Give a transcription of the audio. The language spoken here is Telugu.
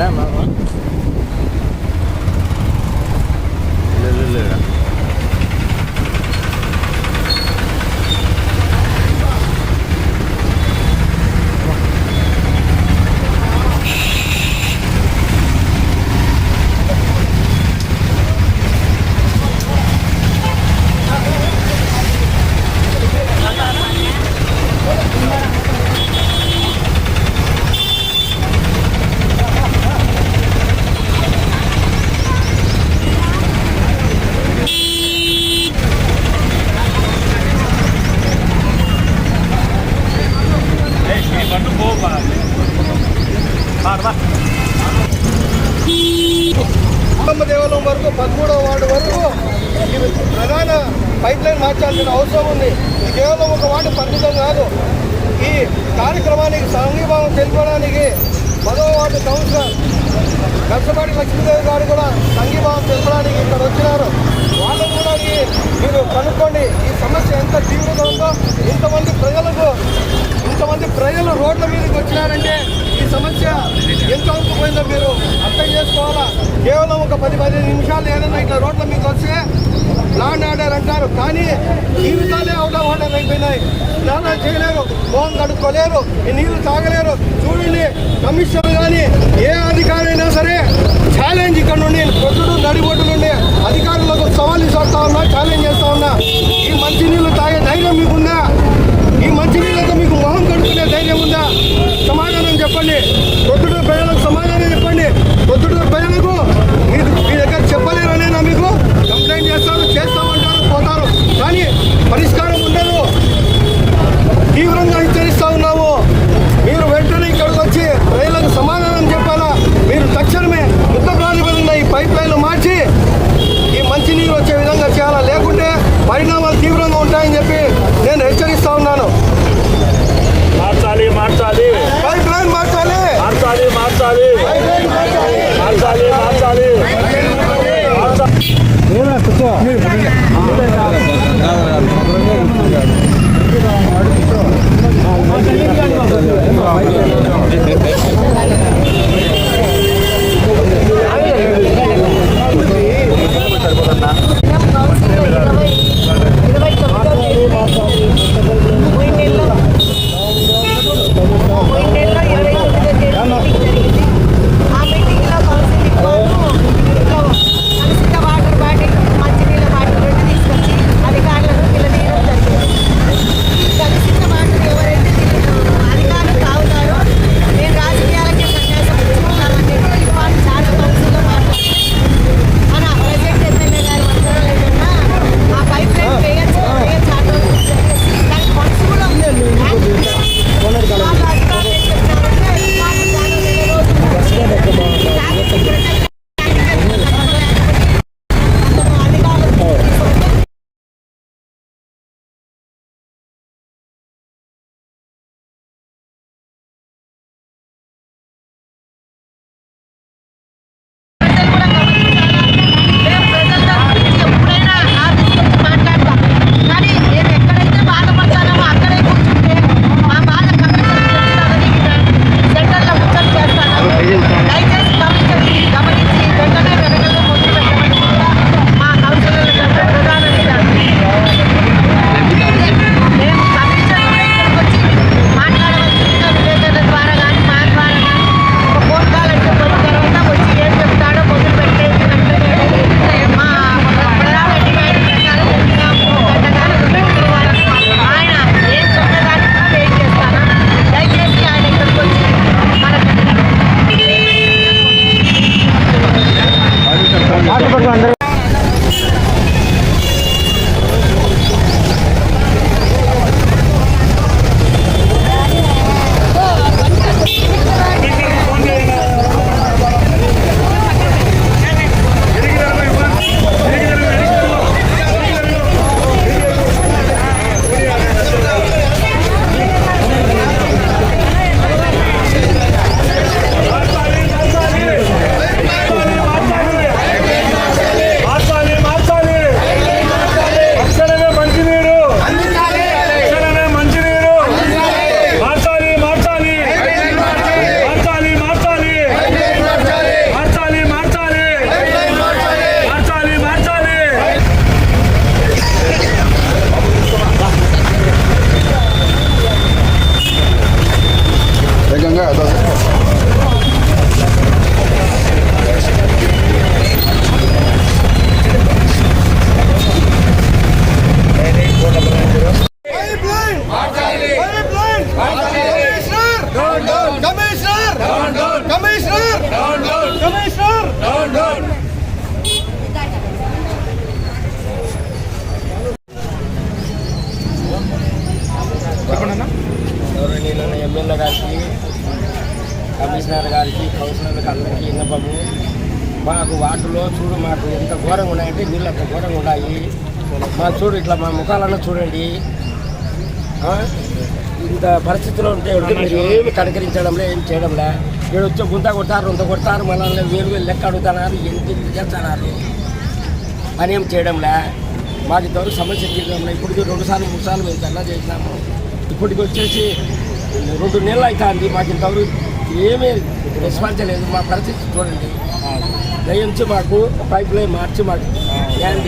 Salamat. కుటుంబ దేవాలయం వరకు పదమూడవ వార్డు వరకు ప్రధాన పైప్ లైన్ మార్చాల్సిన అవసరం ఉంది. ఇది కేవలం ఒక వార్డు పరిమితం కాదు. ఈ కార్యక్రమానికి సంఘీభావం తెలుపడానికి పదవ వార్డు కౌన్సిలర్ నర్సపాటి లక్ష్మీదేవి గారు కూడా సంఘీభావం తెలపడానికి ఇక్కడ వచ్చినారు. వాళ్ళని కూడా మీరు కనుక్కోండి. ఈ సమస్య ఎంత తీవ్రంగా ఉందో ఇంతమంది ప్రజలకు ఇంతమంది ప్రజలు రోడ్ల మీదకి వచ్చినారంటే సమస్య ఎంతవరకు పోయిందో మీరు? అర్థం చేసుకోవాలా? కేవలం ఒక పది పదిహేను నిమిషాలు ఏదైనా ఇట్లా రోడ్ల మీకు వస్తే లాండ్ ఆర్డర్ అంటారు. కానీ జీవితాలే అవుట్ ఆఫ్ ఆర్డర్ అయిపోయినాయి. స్నానాలు చేయలేరు మోహం కడుక్కోలేరు నీరు నీళ్ళు తాగలేరు. చూడండి కమిషనర్ కానీ ఏ అధికారైనా సరే ఛాలెంజ్ ఇక్కడ నుండి పొద్దుడు నడిబొడ్డు González. కౌన్సిలర్లకు అందరికీ విన్నపము మాకు వాటిలో చూడు మాకు ఎంత ఘోరంగా ఉన్నాయంటే నీళ్ళు అంత ఘోరంగా ఉన్నాయి. మా చూడు ఇట్లా మా ముఖాలను చూడండి. ఇంత పరిస్థితిలో ఉంటే మీరు ఏమి కనకరించడంలే ఏం చేయడంలే. ఇక్కడ వచ్చి గుంత కొడతారు రొంత కొడతారు మనల్ని వేరు వేలు లెక్క అడుగుతున్నారు ఎంత చేస్తున్నారు? పని ఏం చేయడంలే. మాకు ఇంతవరకు సమస్య తీరడంలే ఇప్పటికి రెండు సార్లు మూడు సార్లు మేము ధర్నా చేసినాము. ఇప్పటికి వచ్చేసి రెండు నెలలు అవుతుంది మాకు ఇంతవరకు. ఏమీ రెస్పాన్స్ లేదు. మా పరిస్థితి చూడండి. దయించి మాకు పైప్ లైన్ మార్చి మాకు. న్యాయం